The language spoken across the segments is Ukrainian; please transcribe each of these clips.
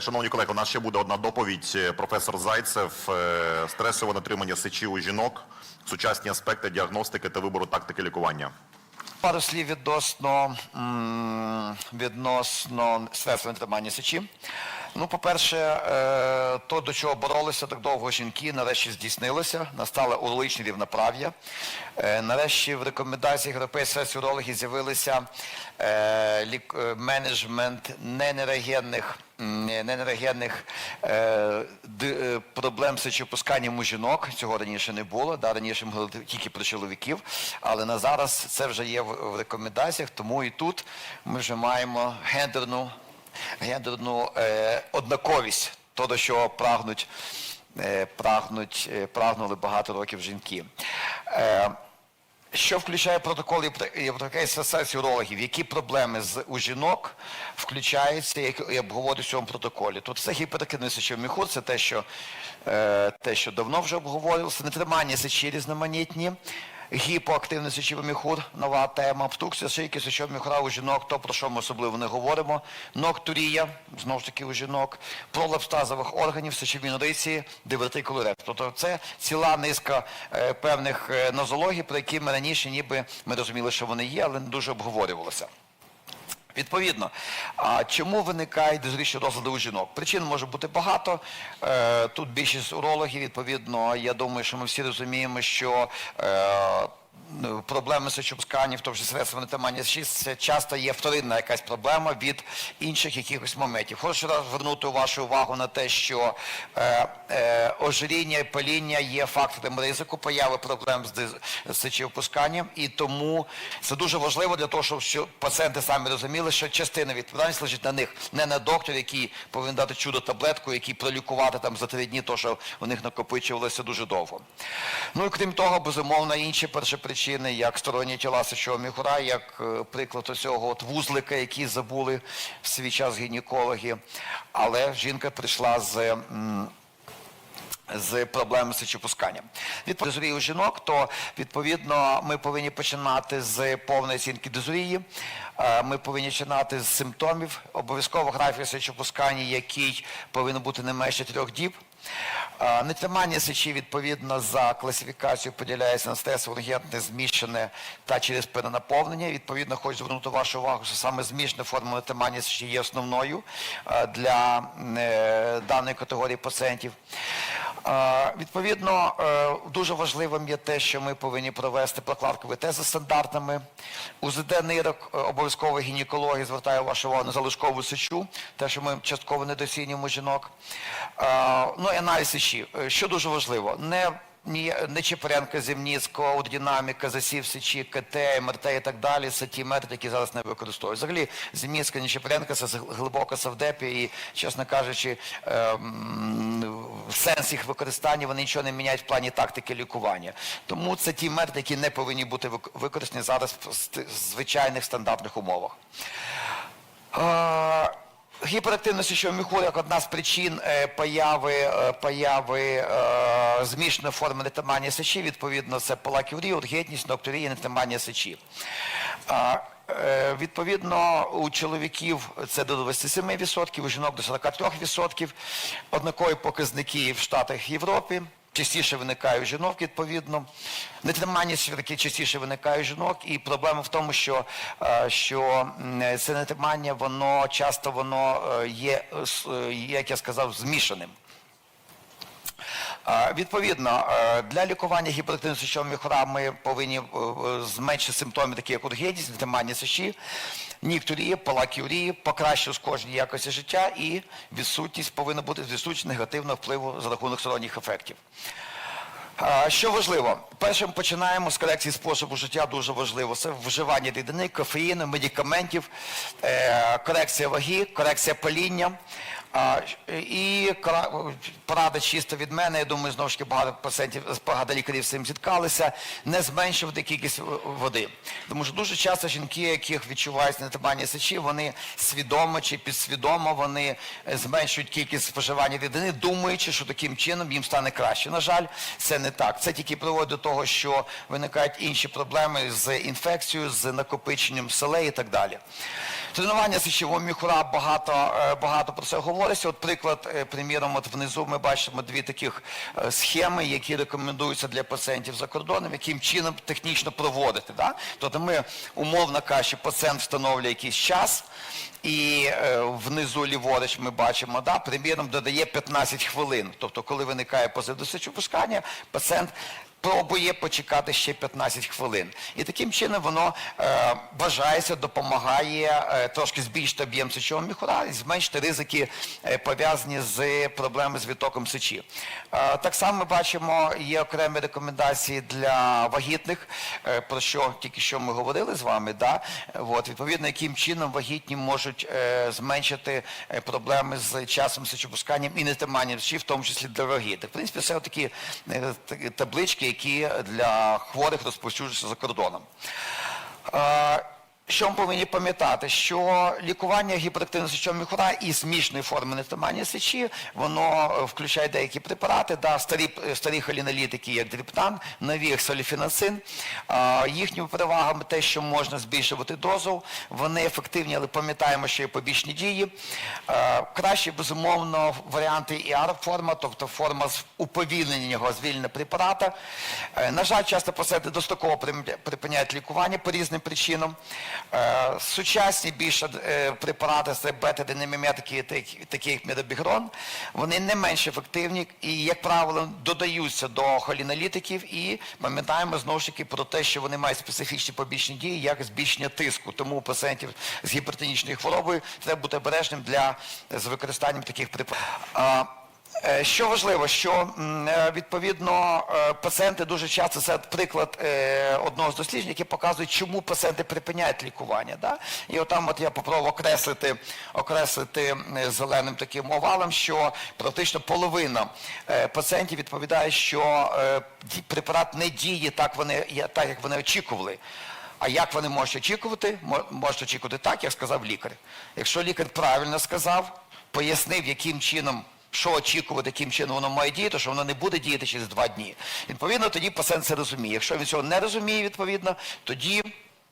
Шановні колеги, у нас ще буде одна доповідь. Е, Професор Зайцев, е, стресове натримання сечі у жінок, сучасні аспекти діагностики та вибору тактики лікування. Пару слів відносно, відносно стресове тримання сечі. Ну, по-перше, е, то, до чого боролися так довго жінки, нарешті здійснилося, настало урологічне рівноправ'я. Е, Нарешті в рекомендаціях Європейської урологів з'явилися е, менеджмент ненерогенних ненерогенних проблем з сечопусканням у жінок. Цього раніше не було. Да, раніше ми говорили тільки про чоловіків, але на зараз це вже є в рекомендаціях, тому і тут ми вже маємо гендерну, гендерну е, однаковість, то до чого прагнуть, е, прагнуть, е, прагнули багато років жінки. Що включає протокол Євро- Європейської асоціації урологів? Які проблеми з, у жінок включаються як обговорюють в цьому протоколі? Тут це гіперактивний сечовий міхур, це те, що, е, те, що давно вже обговорювалося, нетримання сечі різноманітні, гіпоактивний сечовий міхур, нова тема, обструкція шийки сечового міхура у жінок, то про що ми особливо не говоримо, ноктурія, знову ж таки у жінок, пролапс тазових органів, сечові нориції, дивертикулорет. Тобто це ціла низка е, певних е, нозологій, про які ми раніше ніби ми розуміли, що вони є, але не дуже обговорювалося. Відповідно, а чому виникають дозріші розлади у жінок? Причин може бути багато. Е, Тут більшість урологів, відповідно, я думаю, що ми всі розуміємо, що е, проблеми сечопускання, в тому числі средства натримання сечі, це часто є вторинна якась проблема від інших якихось моментів. Хочу раз звернути вашу увагу на те, що е, е, ожиріння і паління є фактором ризику появи проблем з, сечовипусканням, і тому це дуже важливо для того, щоб що пацієнти самі розуміли, що частина відповідальності лежить на них, не на доктор, який повинен дати чудо таблетку, який пролікувати там за три дні, то що у них накопичувалося дуже довго. Ну і крім того, безумовно, інші перші причини, як сторонні тіла сечового міхура, як е, приклад цього от вузлика, який забули в свій час гінекологи. Але жінка прийшла з. з проблеми сечопускання. Від дизурії у жінок, то відповідно ми повинні починати з повної оцінки дизурії. Е, Ми повинні починати з симптомів. Обов'язково графік сечопускання, який повинен бути не менше трьох діб. Нетримання сечі відповідно за класифікацією поділяється на стресово-ургентне, змішане та через перенаповнення. Відповідно, хочу звернути вашу увагу, що саме змішана форма нетримання сечі є основною для е, даної категорії пацієнтів. Відповідно, е, дуже важливим є те, що ми повинні провести прокладковий тест за стандартами. УЗД нирок е, обов'язково гінекологи звертаю вашу увагу на залишкову сечу, те, що ми частково недооцінюємо жінок. Ну і аналіз Е, що дуже важливо, не не Чепуренко, Зімніцького, аудинаміка, засів сечі, КТ, МРТ і так далі, це ті методи, які зараз не використовують. Взагалі, Зімніцька, ні Чепуренко, це глибоко савдепі і, чесно кажучи, ем, сенс їх використання, вони нічого не міняють в плані тактики лікування. Тому це ті методи, які не повинні бути використані зараз в звичайних стандартних умовах. Е, Гіперактивність сечового міхуру як одна з причин е, появи, е, появи е, змішаної форми нетримання сечі, відповідно, це полакіурія, ургентність, ноктурія, нетримання сечі. Відповідно, у чоловіків це до 27%, у жінок до 43%. Однакові показники в Штатах Європи. Частіше виникає у жінок, відповідно. Нетримання свідки частіше виникає жінок, і проблема в тому, що, е, що це нетримання, воно часто воно е, є, е, як я сказав, змішаним. Відповідно, для лікування гіпертензії сечового міхура ми повинні зменшити симптоми, такі як ургентність, нетримання сечі, ніктурія, палакіурія, покращив кожній якості життя і відсутність повинна бути відсутність негативного впливу за рахунок сторонніх ефектів. Що важливо? Першим починаємо з корекції способу життя, дуже важливо. Це вживання рідини, кофеїну, медикаментів, е, корекція ваги, корекція паління. І порада чисто від мене, я думаю, знову ж таки багато пацієнтів, багато лікарів з цим зіткалися, не зменшувати кількість води. Тому що дуже часто жінки, яких відчувають нетримання сечі, вони свідомо чи підсвідомо вони е, зменшують кількість споживання рідини, думаючи, що таким чином їм стане краще. На жаль, це не так. Це тільки приводить до того, що виникають інші проблеми з інфекцією, з накопиченням селей і так далі. Тренування сечового міхура багато, е, багато про це говорять. Боролися. От приклад, е, приміром, от внизу ми бачимо дві таких е, схеми, які рекомендуються для пацієнтів за кордоном, яким чином технічно проводити. Да? Тобто ми умовно кажучи, пацієнт встановлює якийсь час, і е, внизу ліворуч ми бачимо, да, приміром додає 15 хвилин. Тобто, коли виникає позив сечовипускання, пацієнт пробує почекати ще 15 хвилин. І таким чином воно е, бажається, допомагає е, трошки збільшити об'єм сечового міхура і зменшити ризики е, пов'язані з проблемами з відтоком сечі. Е, так само ми бачимо, є окремі рекомендації для вагітних, е, про що тільки що ми говорили з вами. Да? От, відповідно, яким чином вагітні можуть е, зменшити е, проблеми з часом сечопусканням і нетриманням сечі, в тому числі для вагітних. В принципі, такі е, такі таблички, які для хворих розповсюджуються за кордоном. Що ми повинні пам'ятати, що лікування гіперактивного сечового міхура і смішної форми нетримання сечі, воно е, включає деякі препарати, да, старі, е, старі холінолітики, як дріптан, нові як соліфінацин. Їхніми перевагами те, що можна збільшувати дозу, вони ефективні, але пам'ятаємо, що є побічні дії. Е, Краще, безумовно, варіанти ІАР-форма, тобто форма з уповільненого звільнення препарата. На жаль, часто пацієнти достроково припиняють лікування по різним причинам. Е, Сучасні більше е, препарати це бета-денеміметики, такі, як медобігрон, вони не менш ефективні і, як правило, додаються до холінолітиків і пам'ятаємо знову ж таки про те, що вони мають специфічні побічні дії, як збільшення тиску. Тому у пацієнтів з гіпертонічною хворобою треба бути обережним для з використанням таких препаратів. Е, Що важливо, що е, відповідно е, пацієнти дуже часто це приклад одного з досліджень, які показують, чому пацієнти припиняють лікування. Да? І отам от я попробував окреслити, окреслити зеленим таким овалом, що практично половина пацієнтів відповідає, що препарат не діє так, вони, так як вони очікували. А як вони можуть очікувати? Мо- Можуть очікувати так, як сказав лікар. Якщо лікар правильно сказав, пояснив, яким чином, що очікувати, яким чином воно має діяти, що воно не буде діяти через два дні. Відповідно, тоді пацієнт це розуміє. Якщо він цього не розуміє, відповідно, тоді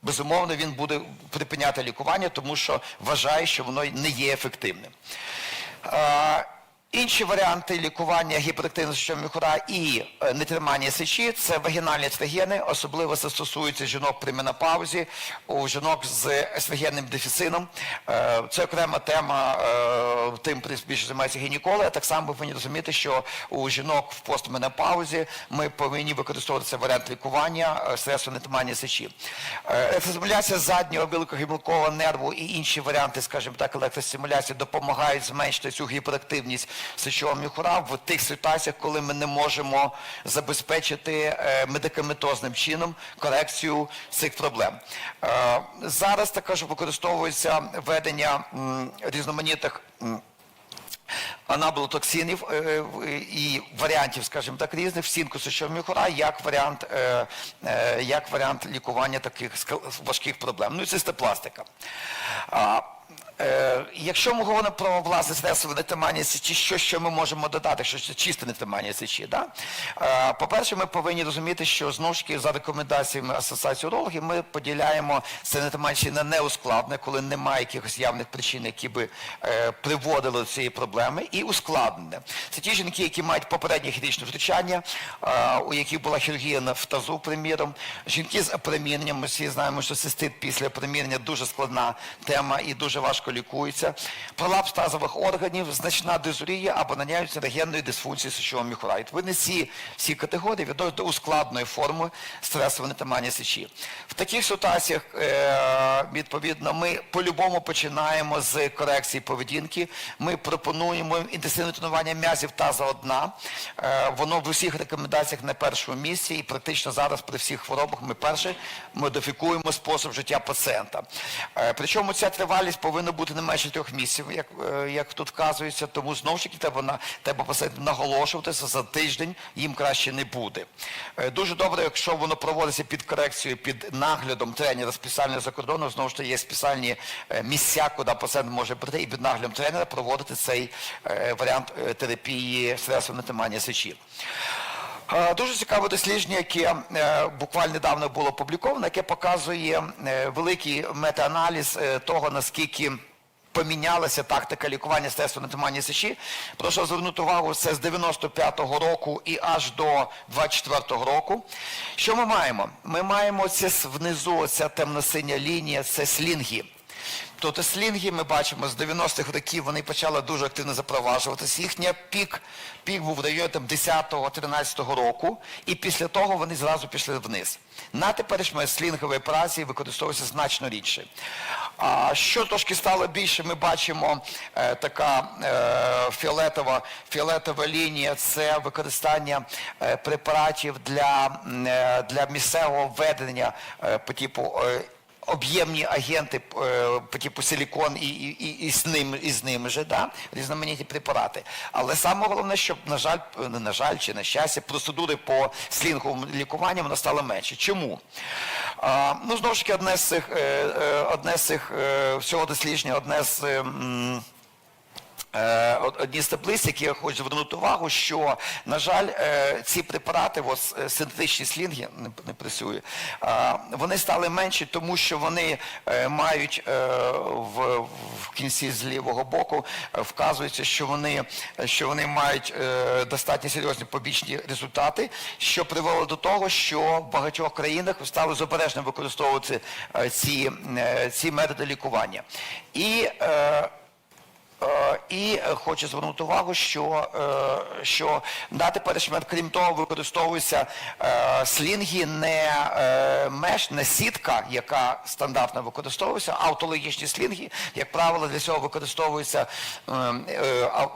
безумовно він буде припиняти лікування, тому що вважає, що воно не є ефективним. Інші варіанти лікування сечового міхура і е, нетримання сечі – це вагінальні естрогени, особливо це стосується жінок при менопаузі, у жінок з естрогенним дефіцином. Е, Це окрема тема, е, тим більше займаються гінекологи. Так само ви повинні розуміти, що у жінок в постменопаузі ми повинні використовувати цей варіант лікування средства нетримання сечі. Електростимуляція заднього білкового нерву і інші варіанти, скажімо так, електростимуляції допомагають зменшити цю гіперактивність сечового міхура в тих ситуаціях, коли ми не можемо забезпечити е, медикаментозним чином корекцію цих проблем. Е, Зараз також використовується ведення різноманітних анаблотоксинів е, і варіантів, скажімо так, різних в сінку міхура як варіант, як варіант лікування таких важких проблем. Ну і цистепластика. Е, якщо ми говоримо про власне средство нетримання сечі, що, що ми можемо додати, що це чисте нетримання сечі, да? е, по-перше, ми повинні розуміти, що знову ж таки за рекомендаціями Асоціації урологів ми поділяємо це нетримання на неускладне, коли немає якихось явних причин, які би е, приводили до цієї проблеми, і ускладнене. Це ті жінки, які мають попереднє хірургічне втручання, у яких була хірургія на тазу, приміром, жінки з опроміненням, ми всі знаємо, що цистит після опромінення дуже складна тема і дуже важко лікується. Пролапс тазових органів, значна дизурія або наявність регенної дисфункції сечового міхура. Відповідно, ці всі категорії відносять до ускладної форми стресового нетримання сечі. В таких ситуаціях, е, відповідно, ми по-любому починаємо з корекції поведінки. Ми пропонуємо інтенсивне тренування м'язів таза одна. Е, воно в усіх рекомендаціях на першому місці і практично зараз при всіх хворобах ми перше модифікуємо спосіб життя пацієнта. Е, Причому ця тривалість повинна бути не менше трьох місяців, як, е, як тут вказується, тому знову ж таки треба, на, треба пацієнтам наголошуватися, за тиждень їм краще не буде. Е, Дуже добре, якщо воно проводиться під корекцією, під наглядом тренера спеціального за кордоном, знову ж таки є спеціальні е, місця, куди пацієнт може прийти і під наглядом тренера проводити цей варіант терапії стресового нетримання сечі. Е, Дуже цікаве дослідження, яке е, буквально недавно було опубліковано, яке показує е, великий метааналіз того, наскільки помінялася тактика лікування стресу натимання сечі. Прошу звернути увагу, це з 95-го року і аж до 24-го року. Що ми маємо? Ми маємо це внизу, ця темно-синя лінія, це слінги. Тобто слінги ми бачимо з 90-х років вони почали дуже активно запроваджуватися. Їхня пік, пік був в районі 10-13 року, і після того вони зразу пішли вниз. На теперішньому слінгові операції використовуються значно рідше. А що трошки стало більше, ми бачимо е, така е, фіолетова, фіолетова лінія це використання е, препаратів для, е, для місцевого введення е, по типу. е, об'ємні агенти е, по типу силікон і, і, і, з ним, і з ними же, да? різноманітні препарати. Але саме головне, щоб, на жаль, е, не на жаль чи на щастя, процедури по слінговому лікуванню настало стало менше. Чому? А, ну, знову ж таки, одне з цих, е, е, одне з цих е, всього дослідження, одне з. е, м, Е, од- одні з таблиць, які я хочу звернути увагу, що, на жаль, е, ці препарати, от, е, синтетичні слінги, не, не працює, вони стали менші, тому що вони е, мають е, в, в кінці з лівого боку е, вказується, що вони, що вони мають е, достатньо серйозні побічні результати, що привело до того, що в багатьох країнах стали зобережно використовувати е, ці, е, ці методи лікування. І е, Е, І е, хочу звернути увагу, що, е, що на теперішній момент, крім того, використовуються е, слінги не меш, не сітка, яка стандартно використовується, а автологічні слінги, як правило, для цього використовуються, е, е, а, е,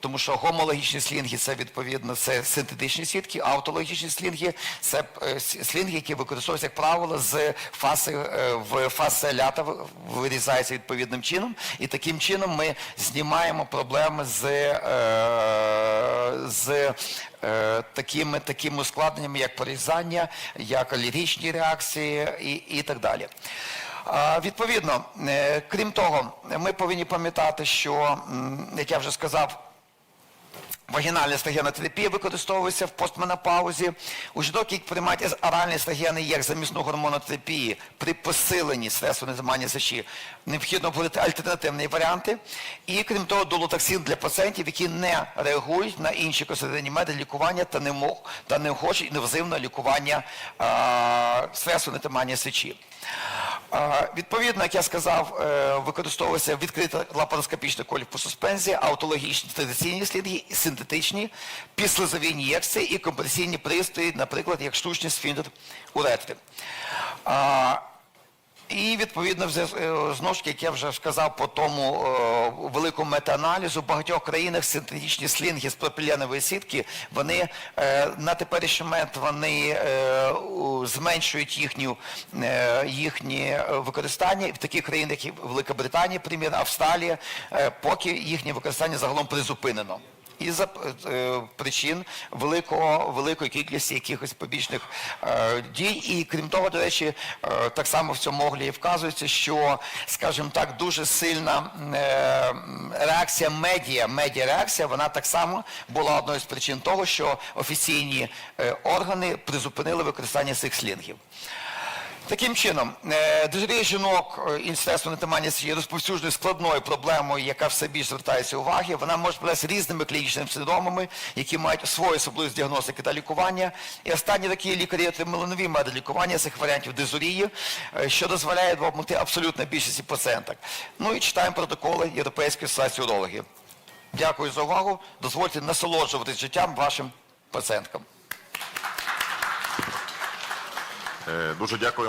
тому що гомологічні слінги це відповідно це синтетичні сітки, а автологічні слінги це слінги, які використовуються, як правило, з фаси в фаси лята вирізається відповідним чином, і таким чином ми знімаємо проблеми з, е, з е, такими, такими ускладненнями, як порізання, як алергічні реакції і, і так далі. Відповідно, е, крім того, ми повинні пам'ятати, що, як я вже сказав, Вагінальна естергенотерапія використовується в постменопаузі. У жінок, які приймають оральні естергени як замісну гормонотерапії при посиленні стресу незамання сечі, необхідно обговорити альтернативні варіанти. І крім того, долотоксин для пацієнтів, які не реагують на інші консервативні методи лікування та не мог та не хочуть інвазивного лікування а, стресу нетримання сечі. Відповідно, як я сказав, е, використовується відкрита лапароскопічна суспензії, аутологічні традиційні сліди, синтетичні, післизові ін'єкції і компресійні пристрої, наприклад, як штучний сфінтер уретри. І відповідно, е, знову ж як я вже сказав по тому е, великому метааналізу, в багатьох країнах синтетичні слінги з пропіленової сітки, вони е, на теперішній момент вони зменшують їхню, їхнє використання. В таких країнах, як Велика Британія, примір, Австралія, поки їхнє використання загалом призупинено із-за е, причин великого, великої кількості якихось побічних е, дій. І крім того, до речі, е, так само в цьому огляді вказується, що, скажімо так, дуже сильна реакція медіа, медіа-реакція, вона так само була одною з причин того, що офіційні органи призупинили використання цих слінгів. Таким чином, е, дежурі жінок е, інстресу нетимання є розповсюдженою складною проблемою, яка все більше звертається уваги. Вона може проявлятися різними клінічними синдромами, які мають свою особливість діагностики та лікування. І останні такі лікарі отримали нові методи лікування цих варіантів дезурії, е, що дозволяє допомогти абсолютно більшості пацієнток. Ну і читаємо протоколи Європейської асоціації урологів. Дякую за увагу. Дозвольте насолоджуватись життям вашим пацієнткам. Дуже дякую.